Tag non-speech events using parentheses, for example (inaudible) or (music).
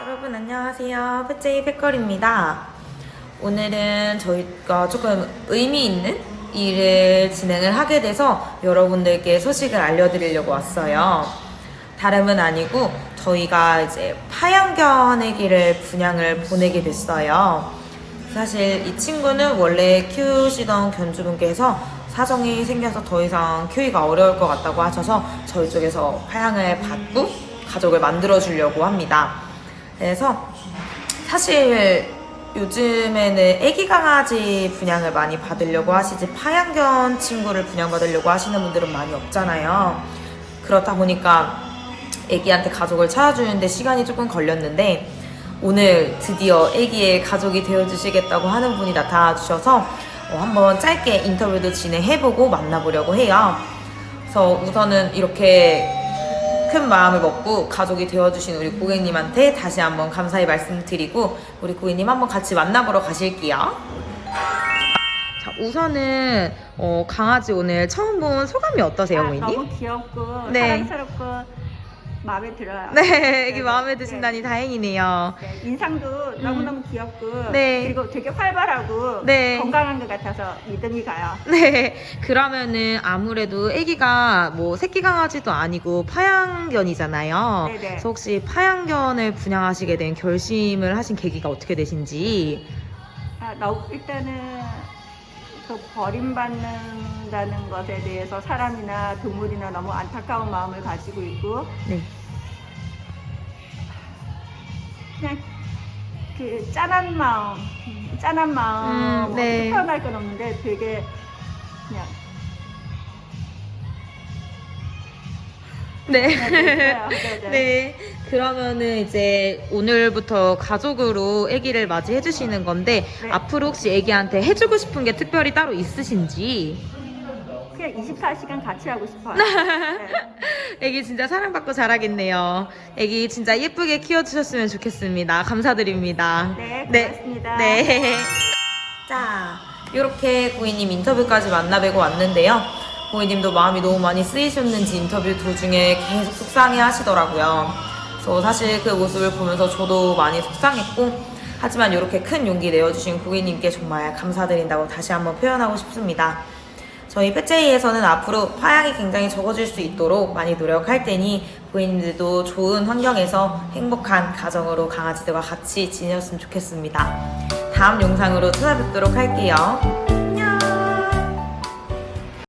여러분 안녕하세요. 페제이 패컬입니다. 오늘은 저희가 조금 의미 있는 일을 진행을 하게 돼서 여러분들께 소식을 알려드리려고 왔어요. 다름은 아니고 저희가 이제 파양견애기를 분양을 보내게 됐어요. 사실 이 친구는 원래 키우시던 견주분께서 사정이 생겨서 더 이상 키우기가 어려울 것 같다고 하셔서 저희 쪽에서 파양을 받고 가족을 만들어 주려고 합니다. 그래서 사실 요즘에는 애기 강아지 분양을 많이 받으려고 하시지 파양견 친구를 분양받으려고 하시는 분들은 많이 없잖아요. 그렇다 보니까 애기한테 가족을 찾아주는데 시간이 조금 걸렸는데 오늘 드디어 애기의 가족이 되어주시겠다고 하는 분이 나타나 주셔서 어, 한번 짧게 인터뷰도 진행해보고 만나보려고 해요. 그래서 우선은 이렇게 큰 마음을 먹고 가족이 되어주신 우리 고객님한테 다시 한번 감사의 말씀드리고 우리 고객님 한번 같이 만나보러 가실게요. 자, 우선은 어, 강아지 오늘 처음 본 소감이 어떠세요, 아, 고객님? 너무 귀엽고 네. 사랑스럽고 마음에 들어요. 네, 애기 네, 마음에 네. 드신다니 다행이네요. 네, 인상도 너무너무 귀엽고 네. 그리고 되게 활발하고 네. 건강한 것 같아서 믿음이 가요. 네, 그러면은 아무래도 아기가 뭐 새끼 강아지도 아니고 파양견이잖아요. 네네. 그래서 혹시 파양견을 분양하시게 된 결심을 하신 계기가 어떻게 되신지? 아, 너, 일단은 그 버림받는다는 것에 대해서 사람이나 동물이나 너무 안타까운 마음을 가지고 있고 네. 그냥 그 짠한 마음, 짠한 마음 음, 네. 표현할 건 없는데 되게 그냥 네. 그냥 그랬어요. 네, 네. (laughs) 네. 그러면은 이제 오늘부터 가족으로 아기를 맞이해 주시는 건데 네. 앞으로 혹시 아기한테 해주고 싶은 게 특별히 따로 있으신지? 그냥 24시간 같이 하고 싶어요. (laughs) 네. 아기 진짜 사랑받고 자라겠네요. 아기 진짜 예쁘게 키워주셨으면 좋겠습니다. 감사드립니다. 네, 고맙습니다. 네. (laughs) 자, 이렇게 고객님 인터뷰까지 만나뵈고 왔는데요. 고객님도 마음이 너무 많이 쓰이셨는지 인터뷰 도중에 계속 속상해 하시더라고요. 그래서 사실 그 모습을 보면서 저도 많이 속상했고, 하지만 이렇게 큰 용기 내어주신 고객님께 정말 감사드린다고 다시 한번 표현하고 싶습니다. 저희 패제이에서는 앞으로 파양이 굉장히 적어질 수 있도록 많이 노력할 테니 고객님들도 좋은 환경에서 행복한 가정으로 강아지들과 같이 지내셨으면 좋겠습니다. 다음 영상으로 찾아뵙도록 할게요.